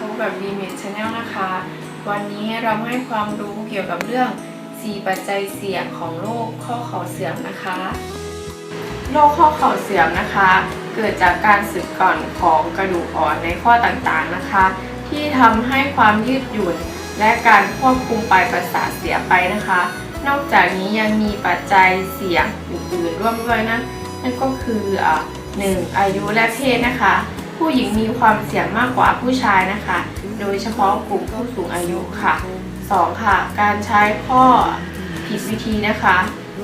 พบกับดีเมทชาแนลนะคะ วันนี้เราให้ความรู้เกี่ยวกับเรื่อง 4 ปัจจัยเสี่ยงของโรคข้อเข่าเสื่อมนะคะ โรคข้อเข่าเสื่อมนะคะ เกิดจากการสึกก่อนของกระดูกอ่อนในข้อต่างๆนะคะ ที่ทำให้ความยืดหยุ่น และการควบคุมปลายประสาทเสียไปนะคะ นอกจากนี้ยังมีปัจจัยเสี่ยงอื่นๆร่วมด้วยนะนั่นก็คือ 1. อายุและเพศนะคะ ผู้หญิงมีความเสี่ยงมากกว่าผู้ชายนะคะ โดยเฉพาะกลุ่มผู้สูงอายุค่ะสองค่ะ การใช้ข้อผิดวิธีนะคะ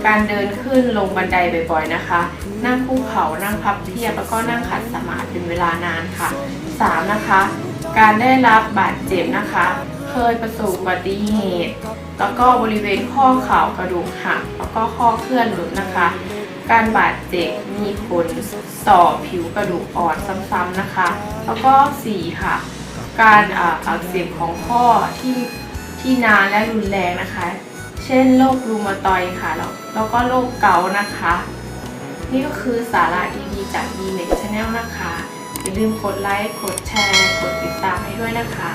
การเดินขึ้นลงบันไดบ่อยๆนะคะ นั่งคุกเข่านั่งพับเพียบแล้วก็นั่งขัดสมาธิเป็นเวลานานค่ะสามนะคะ การได้รับบาดเจ็บนะคะ เคยประสบอุบัติเหตุ แล้วก็บริเวณข้อเข่ากระดูกหักแล้วก็ข้อเคลื่อนหลุดนะคะ การบาดเจ็บมีผลต่อผิวกระดูกอ่อนซ้ำๆนะคะ แล้วก็สีค่ะ การอ,าอักเสบของข้อที่ที่นานและรุนแรงนะคะ เช่นโรครูมาตอยค่ะ แล้วแล้วก็โรคเกาต์นะคะ นี่ก็คือสาระดีๆจาก d n e t Channel นะคะ อย่าลืมกดไลค์ กดแชร์ กดติดตามให้ด้วยนะคะ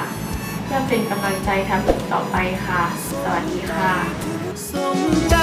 เพื่อเป็นกำลังใจทำต่อไปค่ะ สวัสดีค่ะ